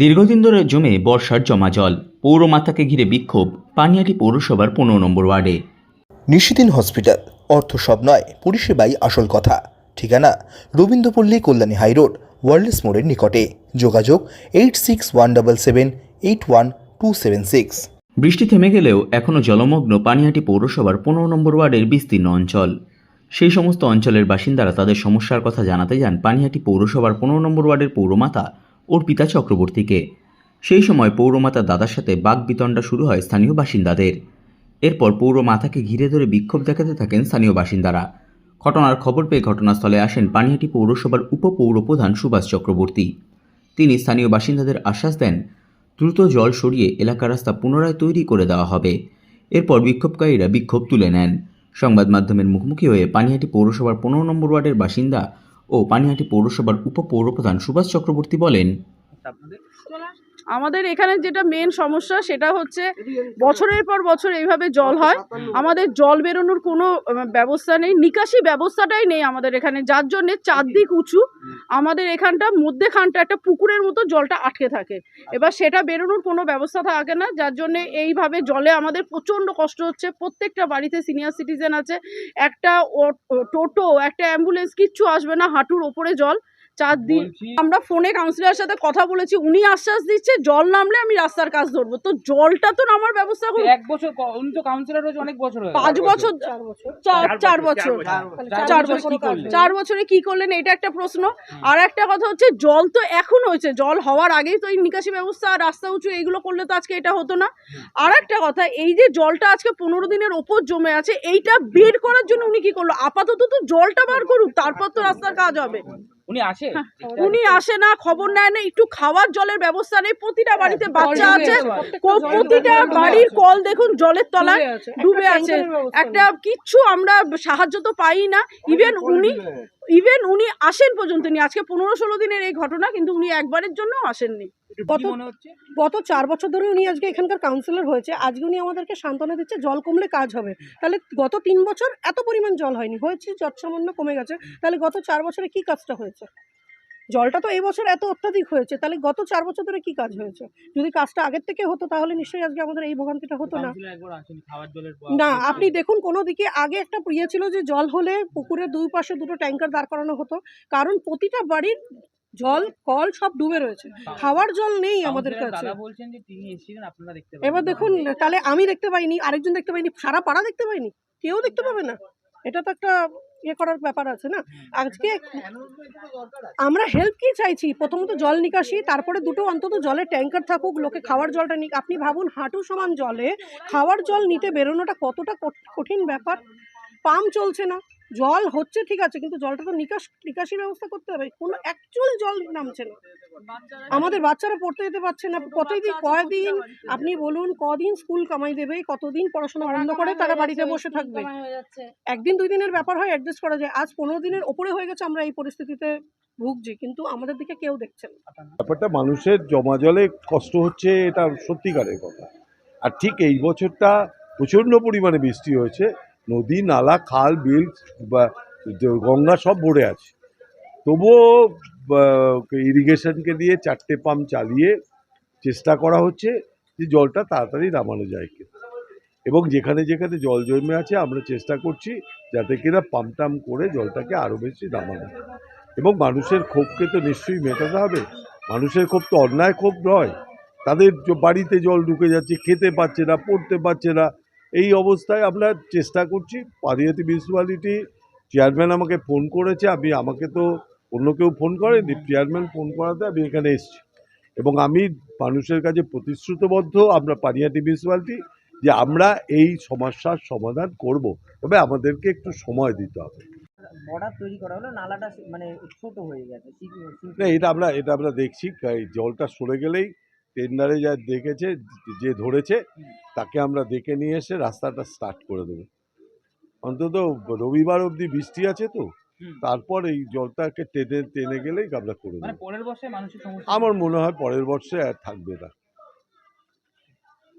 দীর্ঘদিন ধরে জমে বর্ষার জমা জল। পৌরমাতাকে ঘিরে বিক্ষোভ পানিয়াটি পৌরসভার পনেরো নম্বর ওয়ার্ডে। নিশিদিন হসপিটাল অর্থ সব নয় পরিষেবাই আসল কথা। ঠিকানা রবীন্দ্রপল্লী কল্যাণী হাইরোড ওয়ার্ল্ডস মোড়ের নিকটে। যোগাযোগ eight six one double seven eight one two seven six. বৃষ্টি থেমে গেলেও এখনও জলমগ্ন পানিহাটি পৌরসভার পনেরো নম্বর ওয়ার্ডের বিস্তীর্ণ অঞ্চল। সেই সমস্ত অঞ্চলের বাসিন্দারা তাদের সমস্যার কথা জানাতে যান পানিহাটি পৌরসভার পনেরো নম্বর ওয়ার্ডের পৌরমাতা অর্পিতা চক্রবর্তীকে। সেই সময় পৌরমাতার দাদার সাথে বাগবিতণ্ডা শুরু হয় স্থানীয় বাসিন্দাদের। এরপর পৌরমাতাকে ঘিরে ধরে বিক্ষোভ দেখাতে থাকেন স্থানীয় বাসিন্দারা। ঘটনার খবর পেয়ে ঘটনাস্থলে আসেন পানিহাটি পৌরসভার উপপৌরপ্রধান সুভাষ চক্রবর্তী। তিনি স্থানীয় বাসিন্দাদের আশ্বাস দেন, দ্রুত জল সরিয়ে এলাকার রাস্তা পুনরায় তৈরি করে দেওয়া হবে। এরপর বিক্ষোভকারীরা বিক্ষোভ তুলে নেন। সংবাদ মাধ্যমের মুখোমুখি হয়ে পানিহাটি পৌরসভার পনেরো নম্বর ওয়ার্ডের বাসিন্দা ও পানিহাটি পৌরসভার উপ উপপৌরপ্রধান সুভাষ চক্রবর্তী বলেন আমাদের এখানে যেটা মেন সমস্যা সেটা হচ্ছে বছরের পর বছর এইভাবে জল হয়। আমাদের জল বেরোনোর কোনো ব্যবস্থা নেই। নিকাশি ব্যবস্থাটাই নেই আমাদের এখানে। যার জন্যে চারদিক উঁচু। আমাদের এখানটা মধ্যেখানটা একটা পুকুরের মতো জলটা আটকে থাকে। এবার সেটা বেরোনোর কোনো ব্যবস্থা থাকে না। যার জন্যে এইভাবে জলে আমাদের প্রচণ্ড কষ্ট হচ্ছে। প্রত্যেকটা বাড়িতে সিনিয়র সিটিজেন আছে। একটা টোটো, একটা অ্যাম্বুলেন্স কিচ্ছু আসবে না। হাঁটুর ওপরে জল। চার দিন আমরা ফোনে কাউন্সিলরের সাথে কথা বলেছি উনি আশ্বাস দিচ্ছে জল নামলে আমি রাস্তার কাজ ধরবো। তো জলটা তো নামার ব্যবস্থা করুন। এক বছর উনি তো কাউন্সিলর রয়েছে অনেক বছর পাঁচ বছর চার চার বছর চার বছর। চার বছরে। কি করলেন? এটা একটা প্রশ্ন। আর একটা কথা হচ্ছে জল তো এখন হয়েছে। জল হওয়ার আগেই তো এই নিকাশি ব্যবস্থা আর রাস্তা উঁচু এইগুলো করলে তো আজকে এটা হতো না। আর একটা কথা এই যে জলটা আজকে পনেরো দিনের ওপর জমে আছে এইটা বের করার জন্য উনি কি করল? আপাতত তো জলটা বার করুক তারপর তো রাস্তার কাজ হবে। উনি আসে? উনি আসে। না খবর নেয় না একটু খাওয়ার জলের ব্যবস্থা নেই প্রতিটা বাড়িতে বাচ্চা আছে প্রতিটা বাড়ির কল দেখুন জলের তলায় ডুবে আছে। একটা কিচ্ছু আমরা সাহায্য তো পাই না। ইভেন উনি ইভেন উনি আসেন পর্যন্ত নি। আজকে পনেরো ষোলো দিনের এই ঘটনা কিন্তু উনি একবারের জন্য আসেননি। কি গত চার বছর ধরে উনি আজকে এখানকার কাউন্সিলর হয়েছে। আজকে উনি আমাদেরকে সান্ত্বনা দিচ্ছে জল কমলে কাজ হবে। তাহলে গত তিন বছর এত পরিমাণ জল হয়নি। হয়েছে যৎসামান্য কমে গেছে। তাহলে গত চার বছরে কি কাজটা হয়েছে? জলটা তো এই বছর এত অত্যাধিক হয়েছে তাহলে গত চার বছর ধরে কি কাজ হয়েছে? যদি কাজটা আগের থেকে হতো তাহলে নিশ্চয়ই আজকে আমাদের এই ভোগান্তিটা হতো না। না আপনি দেখুন কোনো দিকে আগে একটা ইয়ে ছিল যে জল হলে পুকুরের দুই পাশে দুটো ট্যাঙ্কার দাঁড় করানো হতো কারণ প্রতিটা বাড়ির জল কল সব ডুবে রয়েছে। খাওয়ার জল নেই আমাদের কাছে। এবার দেখুন তাহলে আমি দেখতে পাইনি আরেকজন দেখতে পাইনি সারা পাড়া দেখতে পাইনি কেউ দেখতে পাবে না। এটা তো একটা ইয়ে করার ব্যাপার আছে না? আজকে আমরা হেল্প কি চাইছি? প্রথমত জল নিকাশি তারপরে দুটো অন্তত জলের ট্যাঙ্কার থাকুক লোকে খাওয়ার জলটা নিক। আপনি ভাবুন হাঁটু সমান জলে খাওয়ার জল নিতে বেরোনোটা কতটা কঠ- কঠিন ব্যাপার? পাম্প চলছে না। জল হচ্ছে ঠিক আছে কিন্তু জলটা তো নিকাশ নিকাশি ব্যবস্থা করতে হবে। কোনো অ্যাকচুয়াল জল নামছে না। আমাদের বাচ্চারা পড়তে যেতে পারছে না। কতদিন কয়দিন আপনি বলুন কদিন স্কুল কামাই দেবে কতদিন পড়াশোনা বন্ধ করে তারা বাড়িতে বসে থাকবে। একদিন দুই দিনের ব্যাপার হয় অ্যাডজাস্ট করা যায়। আজ পনেরো দিনের ওপরে হয়ে গেছে আমরা এই পরিস্থিতিতে ভুগছি কিন্তু আমাদের দিকে কেউ দেখছে না। ব্যাপারটা মানুষের জমা জলে কষ্ট হচ্ছে এটা সত্যিকারের কথা। আর ঠিক এই বছরটা প্রচণ্ড পরিমাণে বৃষ্টি হয়েছে নদী, নালা, খাল, বিল, বা গঙ্গা সব ভরে আছে। তবুও ইরিগেশনকে দিয়ে চারটে পাম্প চালিয়ে চেষ্টা করা হচ্ছে যে জলটা তাড়াতাড়ি নামানো যায় কি এবং যেখানে যেখানে জল জমে আছে, আমরা চেষ্টা করছি যাতে কিনা পাম্প টাম করে জলটাকে আরও বেশি নামানো। এবং মানুষের ক্ষোভকে তো নিশ্চয়ই মেটাতে হবে। মানুষের ক্ষোভ তো অন্যায় ক্ষোভ নয়। তাদের বাড়িতে জল ঢুকে যাচ্ছে, খেতে পাচ্ছে না, পড়তে পারছে না এই অবস্থায় আমরা চেষ্টা করছি পারিয়াতি মিউনিসিপ্যালিটি চেয়ারম্যান আমাকে ফোন করেছে আমি আমাকে তো অন্য কেউ ফোন করেনি চেয়ারম্যান ফোন করাতে আমি এখানে এসেছি। এবং আমি মানুষের কাছে প্রতিশ্রুতবদ্ধ আমরা পানিয়াটি মিউনিসিপ্যালিটি যে আমরা এই সমস্যার সমাধান করব তবে আমাদেরকে একটু সময় দিতে হবে। বর্ডার তৈরি করা হলো নালাটা মানে ছোট হয়ে গেছে না এটা আমরা এটা আমরা দেখছি জলটা সরে গেলেই টেন্ডারে যা দেখেছে যে ধরেছে তাকে আমরা দেখে নিয়ে এসে রাস্তাটা স্টার্ট করে দেবো। অন্তত রবিবার অবধি বৃষ্টি আছে তো তারপর এই জলটাকে টেনে টেনে গেলেই আমরা করে মানে দেবো। আমার মনে হয় পরের বর্ষে আর থাকবে না।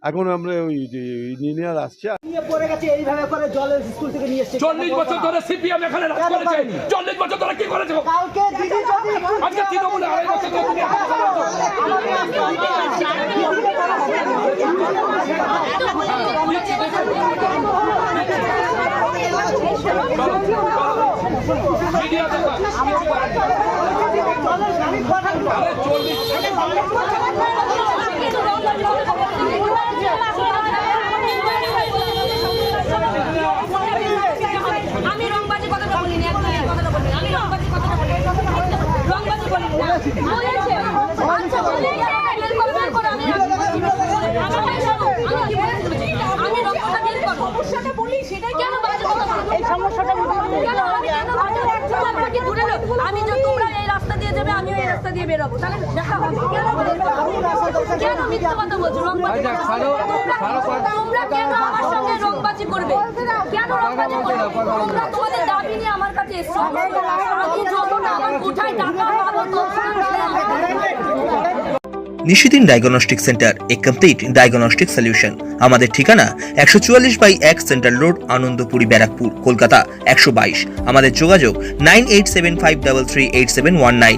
এখন আমরা ওই যে ইঞ্জিনিয়ার আসছে নিয়ে পড়ে গেছে এইভাবে করে জল স্কুল থেকে নিয়ে এসছে। চল্লিশ বছর ধরে সিপিএম এখানে রাজ করেছে। চল্লিশ বছর ধরে কি করেছে? কালকে দিদি যদি আজকে তৃণমূলে আড়াই বছর ধরে তুমি এখানে বসে আছো। মিডিয়া দেখা আরে চল্লিশ আমি রংবাজি কথাটা বলিনি একদম এই কথাটা বলিনি আমি রংবাজি কথাটা বলিনি রংবাজি বলিনি না বলেছে আচ্ছা বলে বের করো বের করো আমি আমাকে শোনো, আমি কি বলেছি? আমি রংবাজি বের করো সমস্যাটা বলি সেটাই কেন বাজে কথা বলছো? এই সমস্যাটা কেন আমি কেন বাজে কথা বলছো? কি দূরে লোক? আমি যে তোমরা এই রাস্তা দিয়ে যাবে আমিও এই রাস্তা দিয়ে বেরোবো। তাহলে দেখা হবে। কেন কেন মিথ্যা কথা বলছো? রংবাজি তোমরা তোমরা কেন আমার সঙ্গে রংবাজি করবে? কেন রংবাজি করবে? তোমরা তোমাদের দাবি নিয়ে আমার কাছে এসছো। আমি আমার কোঠায় টাকা পাবো তখন নিশিদিন ডায়াগনস্টিক সেন্টার এ কমপ্লিট ডায়াগনস্টিক সলিউশন আমাদের ঠিকানা একশো চুয়াল্লিশ বাই এক সেন্ট্রাল রোড আনন্দপুরি ব্যারাকপুর কলকাতা একশো বাইশ। আমাদের যোগাযোগ nine eight seven five double three eight seven one nine.